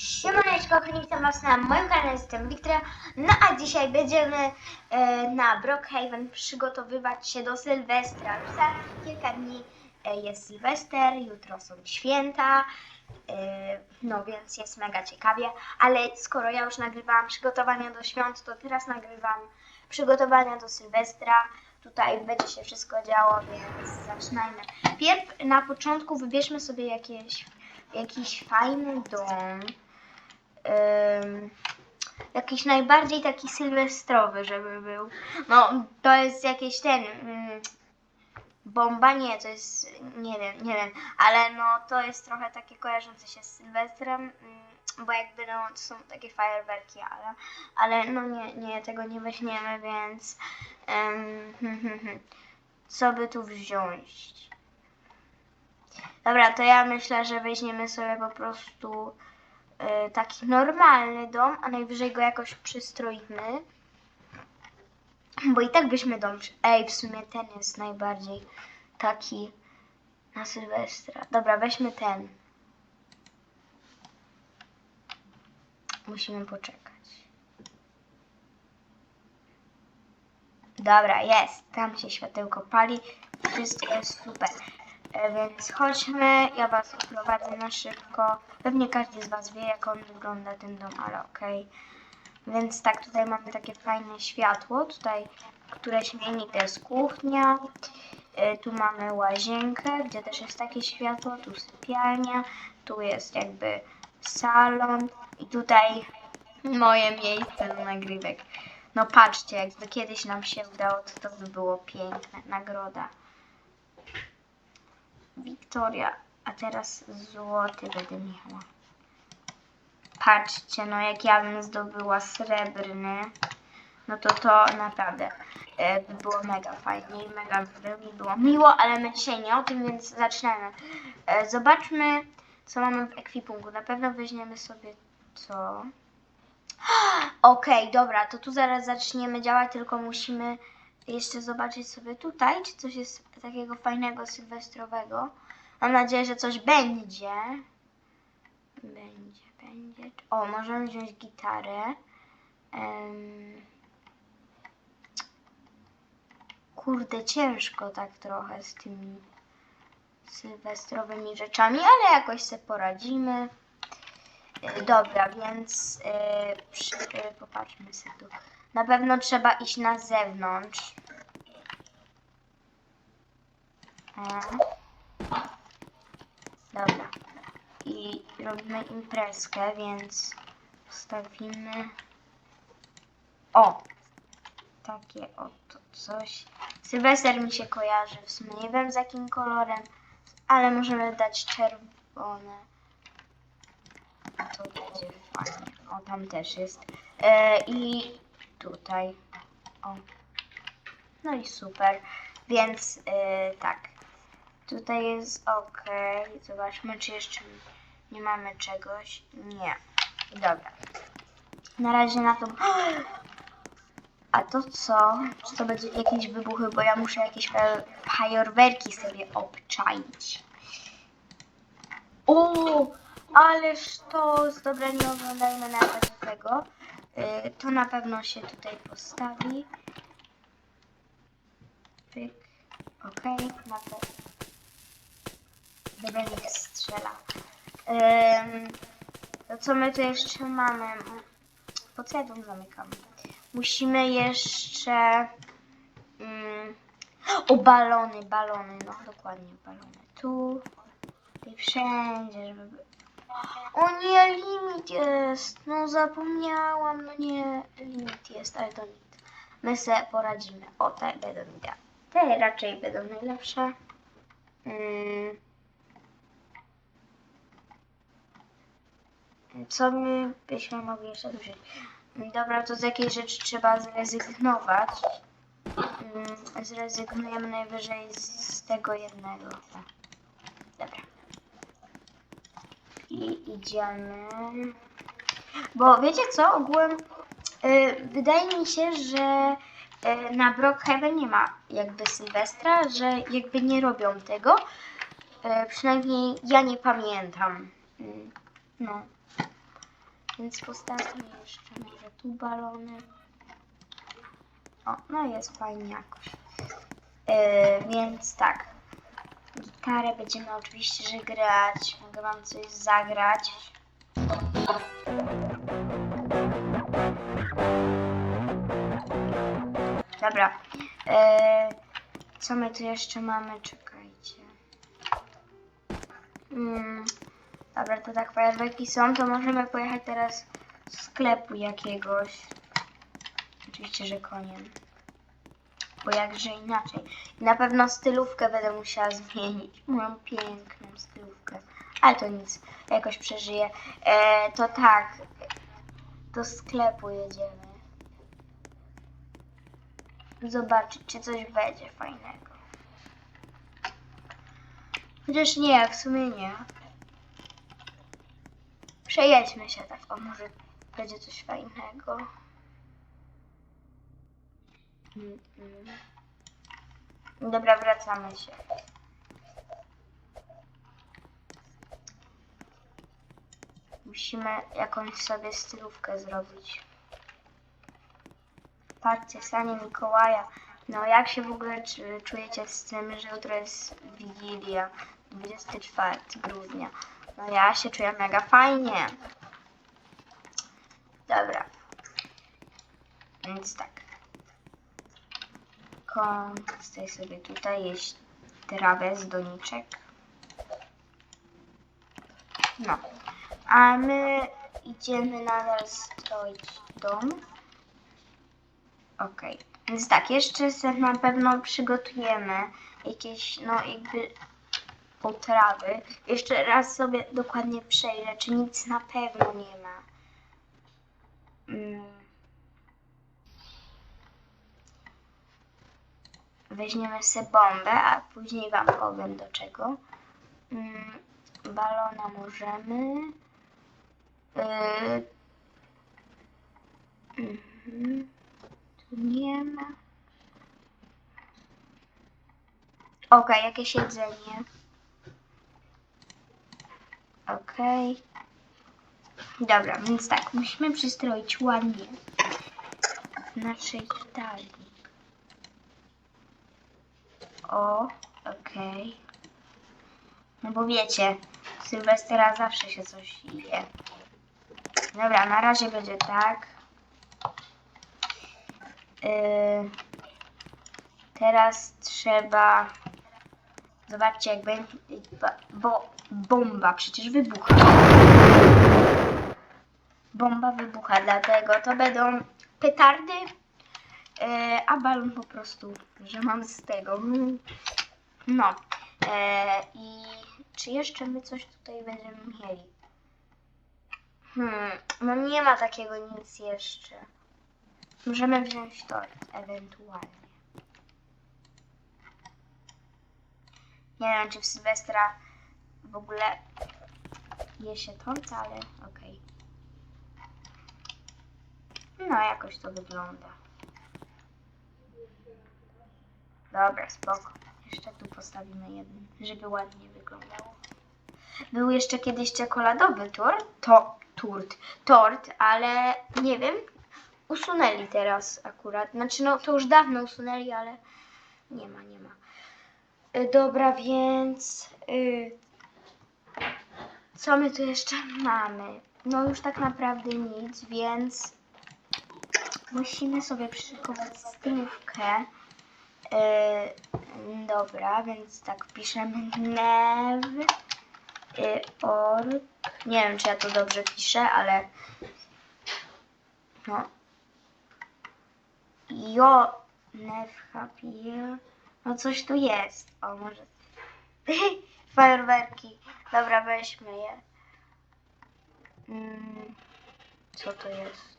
Siemaneczko, witam was na moim kanale, jestem Wiktoria. No a dzisiaj będziemy e, na Brookhaven przygotowywać się do Sylwestra. Za kilka dni e, jest Sylwester, jutro są święta, e, no więc jest mega ciekawie. Ale skoro ja już nagrywałam przygotowania do świąt, to teraz nagrywam przygotowania do Sylwestra. Tutaj będzie się wszystko działo, więc zaczynajmy. Pierw na początku wybierzmy sobie jakieś, jakiś fajny dom. Jakiś najbardziej taki sylwestrowy, żeby był. No, to jest jakieś ten. ym, bomba nie, to jest. Nie wiem, nie wiem, ale no to jest trochę takie kojarzące się z Sylwestrem, ym, bo jakby no to są takie fajerwerki, ale, ale no nie, nie, tego nie weźmiemy, więc. hmm. Co by tu wziąć? Dobra, to ja myślę, że weźmiemy sobie po prostu taki normalny dom, a najwyżej go jakoś przystroimy. Bo i tak byśmy dom. Ej, w sumie ten jest najbardziej taki na Sylwestra. Dobra, weźmy ten. Musimy poczekać. Dobra, jest. Tam się światełko pali. Wszystko jest super. E, Więc chodźmy, ja was oprowadzę na szybko. Pewnie każdy z was wie, jak on wygląda ten dom, ale okej. Więc tak, tutaj mamy takie fajne światło, tutaj, które świeci, to jest kuchnia. E, Tu mamy łazienkę, gdzie też jest takie światło, tu sypialnia, tu jest jakby salon i tutaj moje miejsce do nagrywek. No patrzcie, jakby kiedyś nam się udało, to to by było piękne, nagroda. Wiktoria, a teraz złoty będę miała. Patrzcie, no jak ja bym zdobyła srebrny, no to to naprawdę e, by było mega fajnie i mega by mi było miło, ale my dzisiaj nie o tym, więc zaczynamy. E, zobaczmy, co mamy w ekwipunku. Na pewno weźmiemy sobie to. Okej, dobra, to tu zaraz zaczniemy działać, tylko musimy jeszcze zobaczyć sobie tutaj, czy coś jest takiego fajnego, sylwestrowego. Mam nadzieję, że coś będzie. Będzie, będzie. O, możemy wziąć gitarę. Em, Kurde, ciężko tak trochę z tymi sylwestrowymi rzeczami, ale jakoś sobie poradzimy. E, Dobra, więc e, przy, e, popatrzmy sobie tu. Na pewno trzeba iść na zewnątrz. E. Dobra. I robimy imprezkę, więc wstawimy. O! Takie oto coś. Sylwester mi się kojarzy, w sumie nie wiem z jakim kolorem, ale możemy dać czerwone. To będzie fajnie. O, tam też jest. E, I tutaj. O. No i super. Więc e, tak. Tutaj jest ok. Zobaczmy, czy jeszcze nie mamy czegoś. Nie. Dobra. Na razie na to. A to co? Czy to będzie jakieś wybuchy? Bo ja muszę jakieś fa- fajerwerki sobie obczaić. O, ależ to dobra, nie oglądajmy nawet tego. Y, to na pewno się tutaj postawi. Pyk. Okej, na to. Dobra, niech strzela. To co my tu jeszcze mamy? Po co ja tą zamykam? Musimy jeszcze... Mm, o, balony, balony, no dokładnie, balony. Tu, tutaj wszędzie, żeby... by- O nie, limit jest! No zapomniałam, no nie, limit jest, ale to nic. My sobie poradzimy. O, te będą idealne. Te raczej będą najlepsze. Mm. Co my byśmy mogli jeszcze użyć? Dobra, to z jakiej rzeczy trzeba zrezygnować? Mm, Zrezygnujemy najwyżej z, tego jednego. O, Dobra. I idziemy. Bo wiecie co? Ogółem y, wydaje mi się, że y, na Brookhaven nie ma jakby Sylwestra, że jakby nie robią tego. Y, przynajmniej ja nie pamiętam. Y, no. Więc postawmy jeszcze może tu balony. O, no jest fajnie jakoś. Yy, więc tak. Gitarę będziemy oczywiście że grać. Mogę wam coś zagrać. Dobra. Yy, co my tu jeszcze mamy? Czekajcie. Mm, dobra, to tak fajerwerki są, to możemy pojechać teraz do sklepu jakiegoś. Oczywiście, że koniem. Bo jakże inaczej. Na pewno stylówkę będę musiała zmienić. Moją piękną stylówkę. Ale to nic, jakoś przeżyję. E, to tak, do sklepu jedziemy. Zobaczyć, czy coś będzie fajnego. Chociaż nie, w sumie nie. Przejedźmy się tak, o może będzie coś fajnego. Dobra, wracamy się. Musimy jakąś sobie stylówkę zrobić. Patrzcie, sanie Mikołaja. No jak się w ogóle czu- czujecie z tym, że jutro jest Wigilia, 24 grudnia? No ja się czuję mega fajnie. Dobra. Więc tak. Kon, chcę sobie tutaj jeść trawę z doniczek. No. A my idziemy nadal stroić dom. Okej. Więc tak, jeszcze sobie na pewno przygotujemy jakieś, no jakby potrawy. Jeszcze raz sobie dokładnie przejrzę, czy nic na pewno nie ma. Mm. Weźmiemy sobie bombę, a później Wam powiem do czego. Mm. Balona możemy. Yy. Mhm. Tu nie ma. Okej, jakieś jedzenie. Okej. Dobra, więc tak, musimy przystroić ładnie naszej jadalni. O, okej. No bo wiecie, Sylwestra zawsze się coś je. Dobra, na razie będzie tak. Yy, teraz trzeba. Zobaczcie, jak będzie. Bo bomba przecież wybucha. Bomba wybucha, dlatego to będą petardy, yy, a balon po prostu, że mam z tego. No. Yy, I czy jeszcze my coś tutaj będziemy mieli? Hmm, no nie ma takiego nic jeszcze. Możemy wziąć tort, ewentualnie. Nie wiem, czy w Sylwestra w ogóle je się tort, ale okej. No, jakoś to wygląda. Dobra, spoko. Jeszcze tu postawimy jeden, żeby ładnie wyglądało. Był jeszcze kiedyś czekoladowy tort, to tort, tort, ale nie wiem, usunęli teraz akurat. Znaczy, no to już dawno usunęli, ale nie ma, nie ma. Y, Dobra, więc y, co my tu jeszcze mamy? No już tak naprawdę nic, więc musimy sobie przyszykować stylówkę. Y, dobra, więc tak piszemy nev y, org. Nie wiem, czy ja to dobrze piszę, ale no. Jo, nev happy. No coś tu jest. O, może. Fajerwerki. Dobra, weźmy je. Mm, co to jest?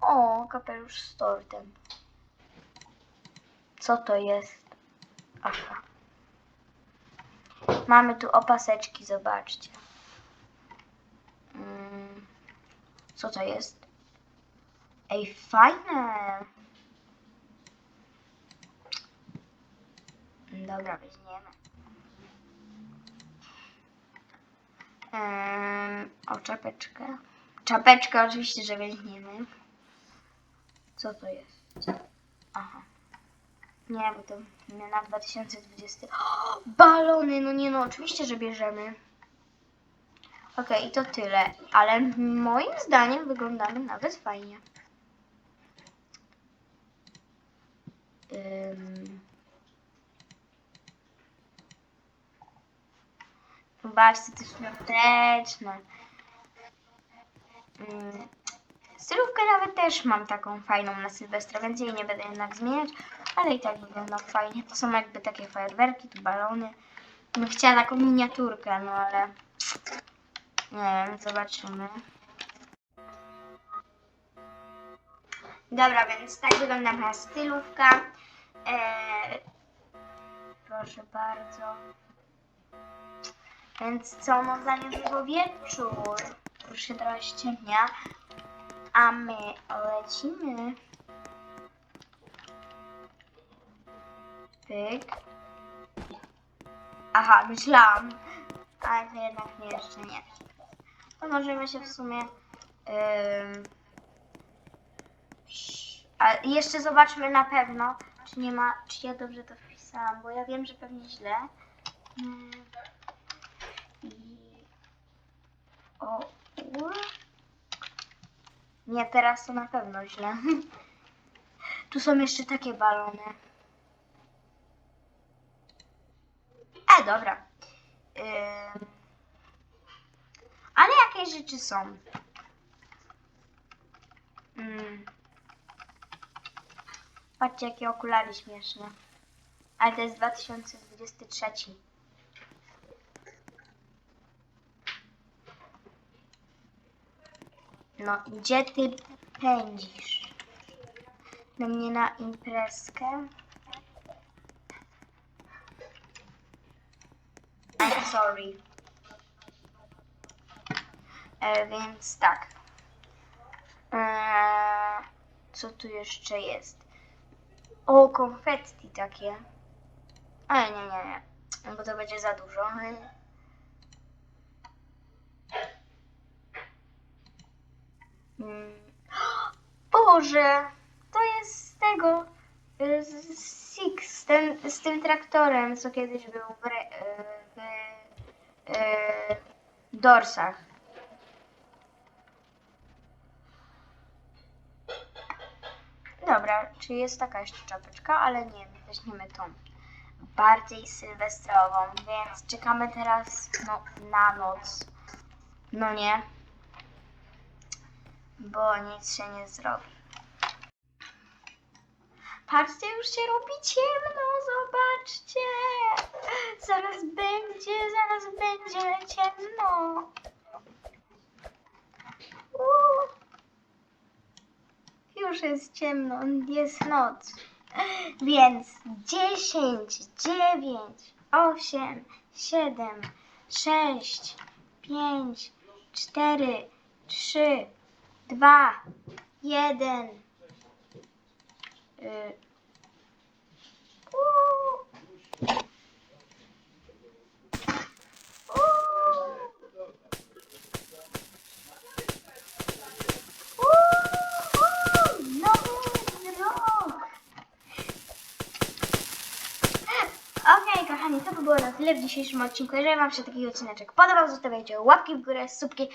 O, kapelusz z tortem. Co to jest? Aha. Mamy tu opaseczki, zobaczcie. Mm, co to jest? Ej, fajne! Dobra, weźmiemy. Em, o czapeczkę. Czapeczkę oczywiście, że weźmiemy. Co to jest? Aha. Nie, bo to na 2020. O, balony, no nie no, oczywiście, że bierzemy. Okej, to tyle, ale moim zdaniem wyglądamy nawet fajnie. Ym. Zobaczcie, to świąteczne. Ym. Stylówkę nawet też mam taką fajną na Sylwestra, więc jej nie będę jednak zmieniać, ale i tak wygląda fajnie. To są jakby takie fajerwerki, tu balony. Bym chciała taką miniaturkę, no ale nie wiem, zobaczymy. Dobra, więc tak wygląda moja stylówka. Eee, proszę bardzo. Więc co, no za niedługo wieczór. Już się trochę ściemnia. A my lecimy. Pyk. Aha, myślałam. Ale to jednak nie, jeszcze nie. To możemy się w sumie... Ym, a jeszcze zobaczmy na pewno, czy nie ma, czy ja dobrze to wpisałam, bo ja wiem, że pewnie źle. Mm. I... O, u. Nie, teraz to na pewno źle. Tu są jeszcze takie balony. E, dobra. Ym. Ale jakieś rzeczy są. Mm. Patrzcie, jakie okulary śmieszne. Ale to jest 2023. No, gdzie ty pędzisz? Do mnie na imprezkę? I'm sorry. E, więc tak. Eee, co tu jeszcze jest? O, konfetti takie. Ale nie, nie, nie. Bo to będzie za dużo. Mm. Boże! To jest z tego. y, Z Six, ten, z tym traktorem, co kiedyś był w, re, y, w y, Dorsach. Dobra, czy jest taka jeszcze czapeczka, ale nie, weźmiemy tą bardziej sylwestrową, więc czekamy teraz no, na noc. No nie, bo nic się nie zrobi. Patrzcie, już się robi ciemno, zobaczcie. Zaraz będzie, zaraz będzie ciemno. Już jest ciemno, jest noc. Więc 10, 9, 8, 7, 6, 5, 4, 3, 2, 1. Y. Uuu. Okej, kochani, to by było na tyle w dzisiejszym odcinku. Jeżeli Wam się taki odcineczek podobał, zostawiajcie łapki w górę, subki,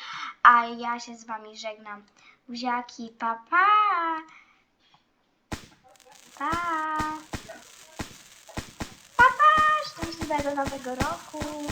a ja się z Wami żegnam. Buziaki, pa pa! Pa! Pa pa! Szczęśliwego nowego roku!